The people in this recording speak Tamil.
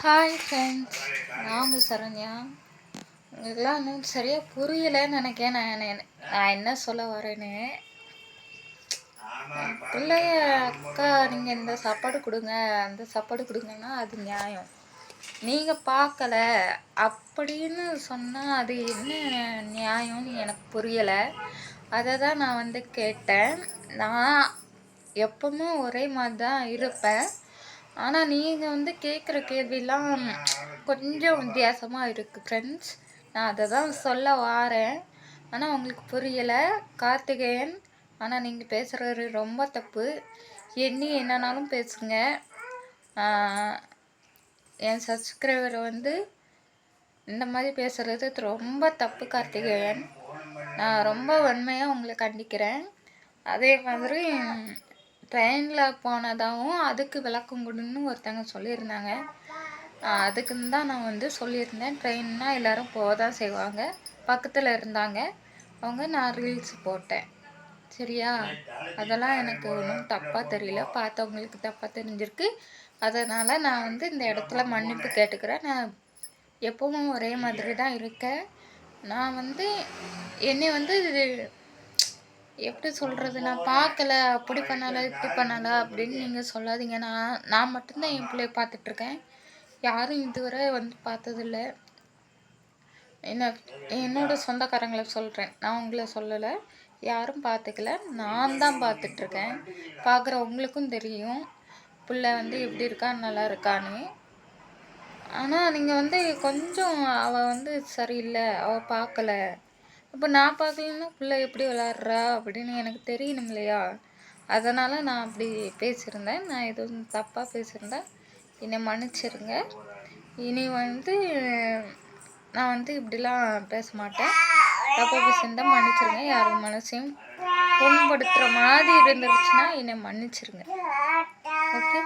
ஹாய் ஃப்ரெண்ட்ஸ் நான் உங்கள் சரண்யா. உங்களுக்குலாம் இன்னும் சரியாக புரியலைன்னு நினைக்கிறேன். நான் என்ன- நான் என்ன சொல்ல வரேன்னு. பிள்ளைய அக்கா நீங்கள் இந்த சாப்பாடு கொடுங்க. அந்த சாப்பாடு கொடுங்கன்னா அது நியாயம். நீங்கள் பார்க்கல. அப்படின்னு சொன்னால் அது என்ன நியாயம்னு எனக்கு புரியலை. அதை தான் நான் வந்து கேட்டேன். நான் எப்பவுமே ஒரே மாதிரி தான் இருப்பேன். ஆனால் நீங்கள் வந்து கேட்குற கேள்விலாம் கொஞ்சம் வித்தியாசமாக இருக்குது ஃப்ரெண்ட்ஸ் நான் அதை தான் சொல்ல வாரேன் ஆனால் உங்களுக்கு புரியலை. கார்த்திகேயன் ஆனால் நீங்கள் பேசுகிறது ரொம்ப தப்பு. எண்ணி என்னன்னாலும் பேசுங்க. என் சப்ஸ்கிரைபர் வந்து இந்த மாதிரி பேசுகிறது ரொம்ப தப்பு கார்த்திகேயன். நான் ரொம்ப வன்மையாக உங்களை கண்டிக்கிறேன். அதே மாதிரி ட்ரெயினில் போனதாகவும் அதுக்கு விளக்கம் கொடுன்னு ஒருத்தங்க சொல்லியிருந்தாங்க. அதுக்குன்னு தான் நான் வந்து சொல்லியிருந்தேன். ட்ரெயின்னால் எல்லோரும் போக தான் செய்வாங்க. பக்கத்தில் இருந்தாங்க. அவங்க நான் ரீல்ஸ் போட்டேன். சரியா? அதெல்லாம் எனக்கு ஒன்றும் தப்பாக தெரியல. பார்த்தவங்களுக்கு தப்பாக தெரிஞ்சிருக்கு. அதனால் நான் வந்து இந்த இடத்துல மன்னிப்பு கேட்டுக்கிறேன். நான் எப்பவும் ஒரே மாதிரி தான் இருக்கேன். நான் வந்து என்னை வந்து எப்படி சொல்கிறது நான் பார்க்கல. அப்படி பண்ணலை இப்படி பண்ணலை அப்படின்னு நீங்கள் சொல்லாதீங்க. நான் நான் மட்டும்தான் என் பிள்ளைய பார்த்துட்ருக்கேன். யாரும் இதுவரை வந்து பார்த்ததில்ல. என்ன என்னோட சொந்தக்காரங்களை சொல்கிறேன் நான் உங்களை சொல்லலை. யாரும் பார்த்துக்கல. நான் தான் பார்த்துட்ருக்கேன். பார்க்குற உங்களுக்கும் தெரியும். பிள்ளை வந்து எப்படி இருக்கா? நல்லா இருக்கான்னு. ஆனால் நீங்கள் வந்து கொஞ்சம் அவள் வந்து சரியில்லை. அவள் பார்க்கல. இப்போ நான் பார்க்கலன்னா பிள்ளை எப்படி விளாட்றா அப்படின்னு எனக்கு தெரியணும் இல்லையா அதனால் நான் அப்படி பேசியிருந்தேன். நான் எதுவும் தப்பாக பேசியிருந்தேன் என்னை மன்னிச்சிருங்க. இனி வந்து நான் வந்து இப்படிலாம் பேச மாட்டேன். தப்பாக பேசியிருந்தேன் மன்னிச்சிருங்க. யாரும் மனசையும் புண்படுத்துகிற மாதிரி இருந்துருச்சுன்னா என்னை மன்னிச்சிருங்க. ஓகே?